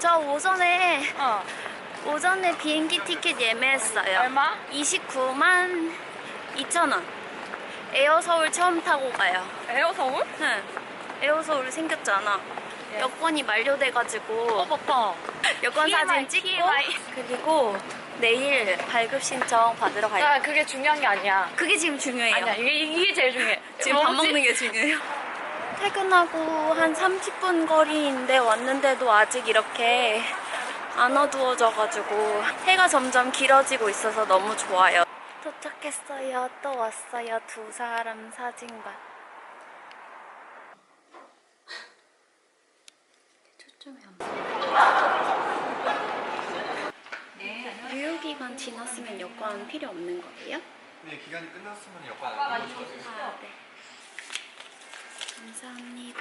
저 오전에 어. 오전에 비행기 티켓 예매했어요. 얼마? 29만 2천 원. 에어 서울 처음 타고 가요. 에어 서울? 응. 에어 서울 생겼잖아. 예. 여권이 만료돼가지고 어. 여권 TMI, 사진 찍고 TMI. 그리고 내일 발급 신청 받으러 가요. 야, 그게 중요한 게 아니야. 그게 지금 중요해요. 아니야, 이게, 이게 제일 중요해. 지금 밥? 먹는 게 중요해요. 퇴근하고 한 30분 거리인데 왔는데도 아직 이렇게 안 어두워져가지고 해가 점점 길어지고 있어서 너무 좋아요. 도착했어요. 또 왔어요. 두 사람 사진관. 초점이 안 보여. 유효기간 지났으면 여권 필요 없는 거예요? 네, 기간이 끝났으면 여권 안 주셔도 돼요. 아, 네. 감사합니다.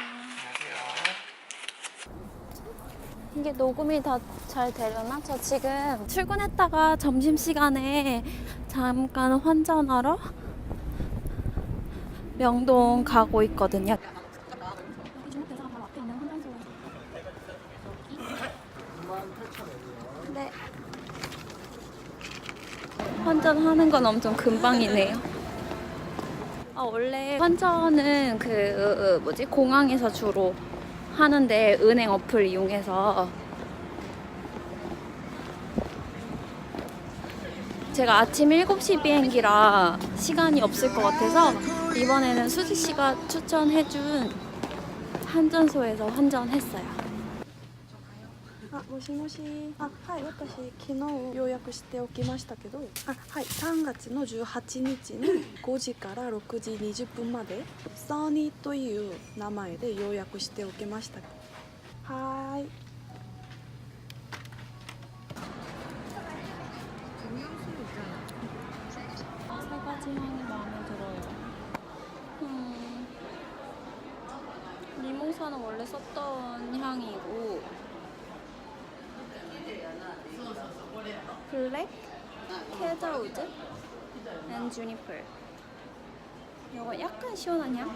이게 녹음이 다 잘 되려나? 저 지금 출근했다가 점심시간에 잠깐 환전하러 명동 가고 있거든요. 네. 환전하는 건 엄청 금방이네요. 아, 원래 환전은 그 뭐지 공항에서 주로 하는데 은행 어플 이용해서 제가 아침 7시 비행기라 시간이 없을 것 같아서 이번에는 수지 씨가 추천해준 환전소에서 환전했어요. あもしもしあはい私昨日予約しておきましたけどあはい3月の18日に5時から6時20分までソニーという名前で予約しておきましたはーい 세 가지 향이 마음에 들어요. 음, 리모사는 원래 썼던 향이고 블랙, 캐더우드, 앤 주니플. 이거 약간 시원한 향?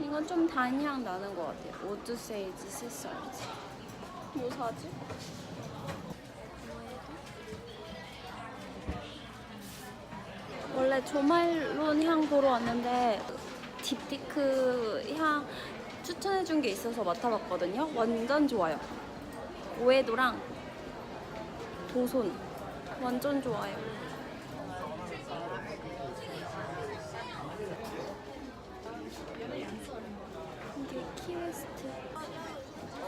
이건 좀 단향 나는 것 같아요. 오드 세이지 스설지. 뭐 사지? 원래 조말론 향 보러 왔는데 딥티크 향 추천해준 게 있어서 맡아봤거든요. 완전 좋아요. 오에도랑 도손 완전 좋아요. 이게 키웨스트.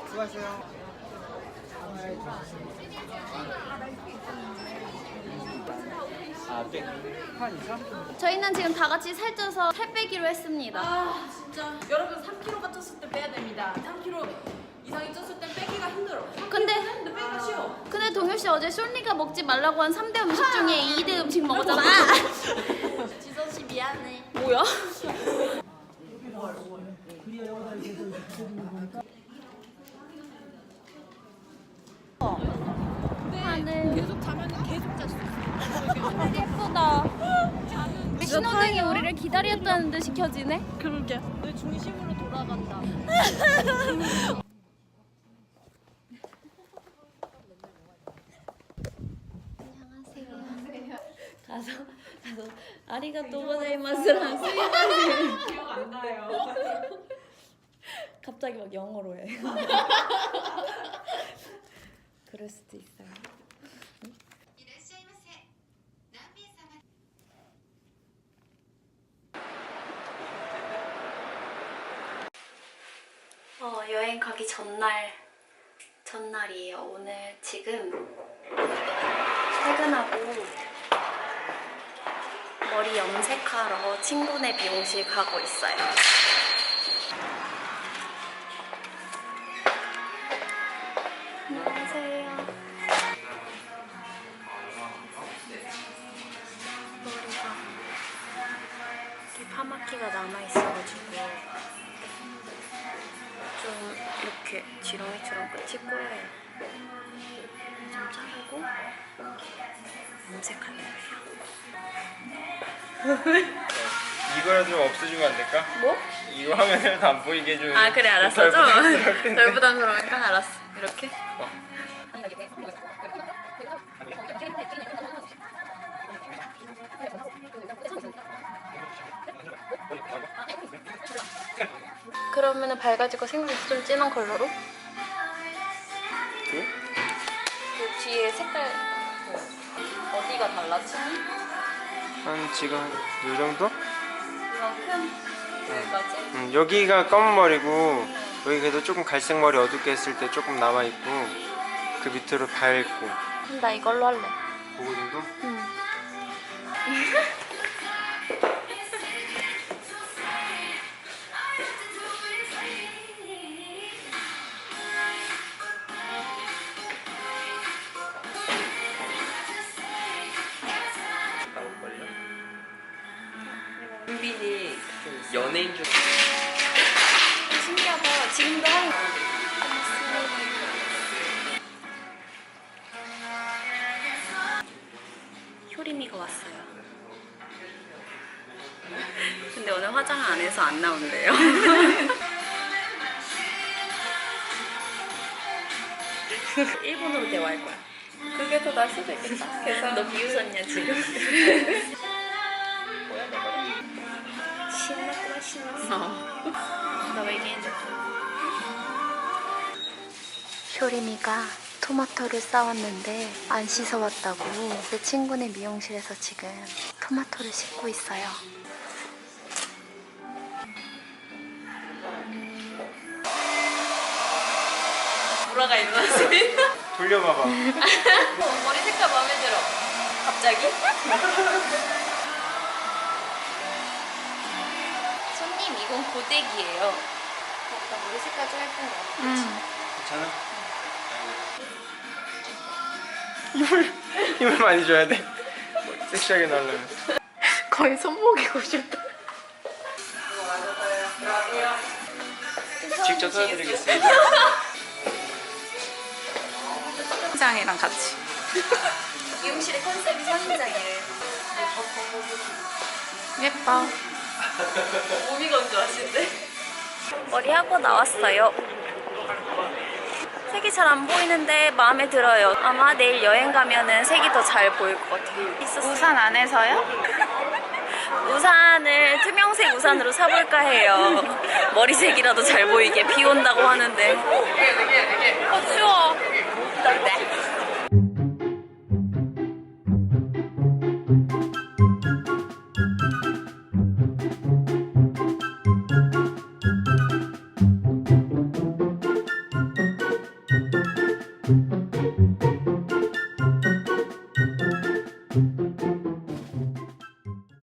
수고하세요. 아, 네. 한 2, 3분. 저희는 지금 다 같이 살쪄서 살 빼기로 했습니다. 아 진짜 여러분 3kg가 쪘을 때 빼야 됩니다. 3kg 이상이 쪘을 때 빼기가 힘들어. 근데 근데 빼기가 쉬워. 근데 동효 씨 어제 쇼리가 먹지 말라고 한 3대 음식 중에 2대 음식 먹었잖아. 지선 씨 미안해. 뭐야? 하늘 계속 자면 계속 잤어. 예쁘다. 신호등이 우리를 기다렸다는 듯이 켜지네. 그러게 내 중심으로 돌아간다. 안녕하세요. 가서 가서 아리가또 고자이마스랑 스미마세. 기억 안 나요. 갑자기 막 영어로 해. 그럴 수도 있어요. 어, 여행 가기 전날 전날이에요. 오늘 지금 퇴근하고 머리 염색하러 친구네 미용실 가고 있어요. 안녕하세요. 머리가 이렇게 파마키가 남아있어가지고 좀 이렇게 지렁이처럼 끝이 꼬여요. 좀 자르고 염색할래요. 이거를 좀 없애주면 안 될까? 뭐? 이거 화면에도 안 보이게 해주면 아 그래 알았어 좀. 덜 부담스러우니까 알았어 이렇게 그러면은 밝아지고 생각이 좀 진한 컬러로 그? 그 뒤에 색깔 뭐, 어디가 달라지? 한 지금 이 정도? 이만큼 여기까지 음, 여기가 검은 머리고 여기 그래도 조금 갈색 머리 어둡게 했을 때 조금 남아있고 그 밑으로 밝고 나 이걸로 할래 그거 정도? 응. 은빈이 연예인 중. 신기하다. 지금도 하는 거 효림이가 왔어요. 근데 오늘 화장 안 해서 안 나온대요. 일본어로 대화할 거야. 그게 더 나을 수도 있겠다. 그래서 너 비웃었냐 지금? 나 외계인들 효림이가 토마토를 싸왔는데 안 씻어왔다고 내 친구네 미용실에서 지금 토마토를 씻고 있어요 불화가 일어났습니다 돌려봐봐 머리 색깔 마음에 들어. 갑자기? 손님 이건 고데기예요. 나 머리 색깔 좀 예쁜 것 같아. 괜찮아? 힘을 힘을 많이 줘야 돼 섹시하게 나려면 거의 손목이고 싶다. 직접 써드리겠습니다 선장이랑 같이. 미용실의 컨셉이 선인장이에요. 예뻐. 몸이 건조하신데? 머리 하고 나왔어요. 색이 잘 안 보이는데 마음에 들어요. 아마 내일 여행 가면은 색이 더 잘 보일 것 같아요. 있었어요. 우산 안에서요? 우산을 투명색 우산으로 사볼까 해요. 머리색이라도 잘 보이게 비 온다고 하는데. 어 추워. 네.